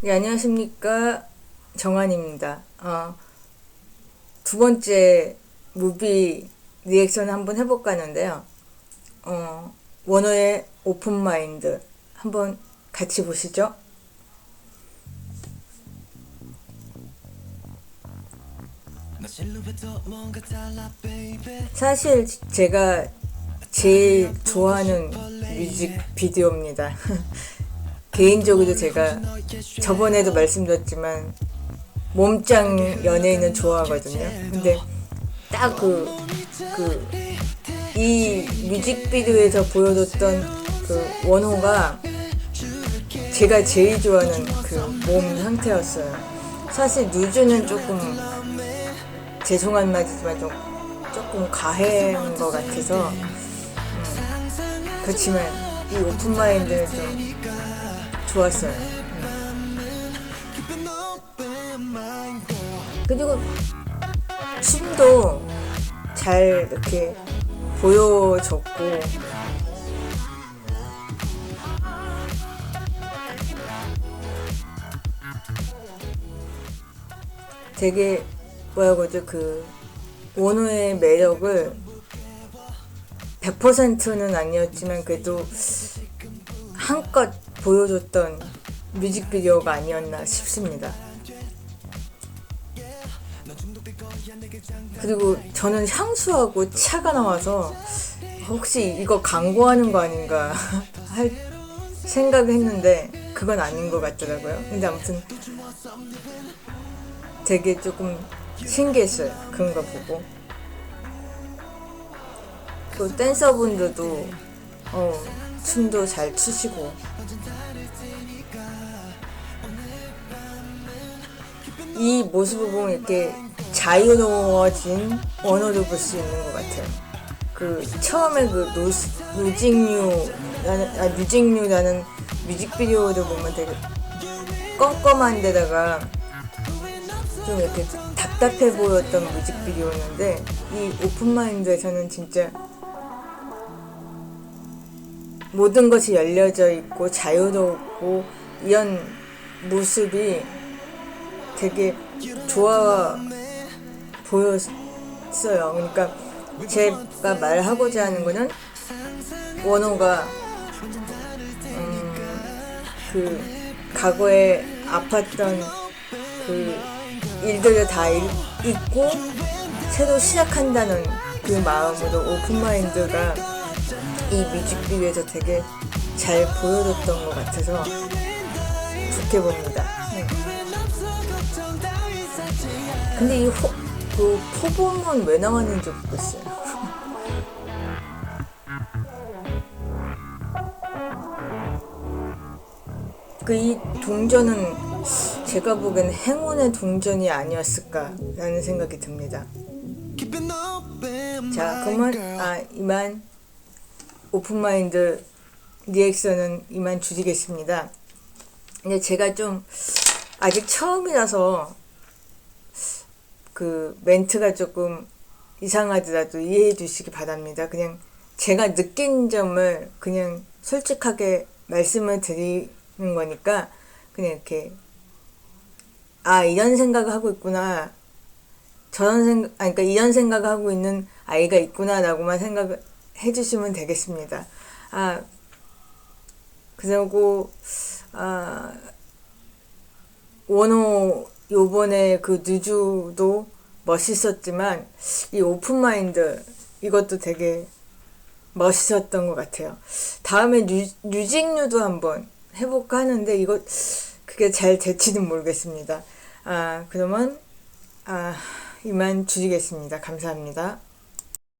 네, 안녕하십니까. 정한입니다. 어, 두 번째 무비 리액션 한번 해볼까 하는데요. 어, 원호의 오픈 마인드 한번 같이 보시죠. 사실 제가 제일 좋아하는 뮤직 비디오입니다. 개인적으로 제가 저번에도 말씀드렸지만 몸짱 연예인은 좋아하거든요. 근데 딱 그, 그, 이 뮤직비디오에서 보여줬던 그 원호가 제가 제일 좋아하는 그 몸 상태였어요. 사실 누즈는 조금 죄송한 말이지만 좀 조금 과해한 것 같아서 음, 그렇지만 이 오픈 마인드는 좀 좋았어요. 음. 그리고 춤도 잘 이렇게 보여줬고 되게 뭐라고 하죠 그 원호의 매력을 100%는 아니었지만 그래도 한껏 보여줬던 뮤직비디오가 아니었나 싶습니다. 그리고 저는 향수하고 차가 나와서 혹시 이거 광고하는 거 아닌가 할 생각을 했는데 그건 아닌 것 같더라고요. 근데 아무튼 되게 조금 신기했어요. 그런 거 보고. 또 댄서분들도 어, 춤도 잘 추시고 이 모습을 보면 이렇게 자유로워진 언어를 볼 수 있는 것 같아요. 그 처음에 그 노, 뮤직뉴라는 아, 뮤직뉴라는 뮤직비디오를 보면 되게 껌껌한 데다가 좀 이렇게 답답해 보였던 뮤직비디오였는데 이 오픈마인드에서는 진짜 모든 것이 열려져 있고 자유롭고 이런 모습이 되게 좋아 보였어요. 그러니까 제가 말하고자 하는 거는 원호가 음, 그 과거에 아팠던 그 일들을 다 잊고 새로 시작한다는 그 마음으로 오픈마인드가 이 뮤직비디오에서 되게 잘 보여줬던 것 같아서 좋게 봅니다. 네. 근데 이 호, 그 포범은 왜 나왔는지 모르겠어요. 그 이 동전은 제가 보기엔 행운의 동전이 아니었을까라는 생각이 듭니다. 자, 그러면 아 이만 오픈마인드 리액션은 이만 줄이겠습니다. 근데 제가 좀 아직 처음이라서 그 멘트가 조금 이상하더라도 이해해 주시기 바랍니다. 그냥 제가 느낀 점을 그냥 솔직하게 말씀을 드리는 거니까 그냥 이렇게 아 이런 생각을 하고 있구나 저런 생각 아니 그러니까 이런 생각을 하고 있는 아이가 있구나라고만 생각을 해주시면 되겠습니다. 아 그리고 아 원호 요번에 그 누주도 멋있었지만 이 오픈마인드 이것도 되게 멋있었던 것 같아요. 다음에 뉴, 뉴직뉴도 한번 해볼까 하는데 이거 그게 잘 될지는 모르겠습니다. 아 그러면 아 이만 줄이겠습니다. 감사합니다.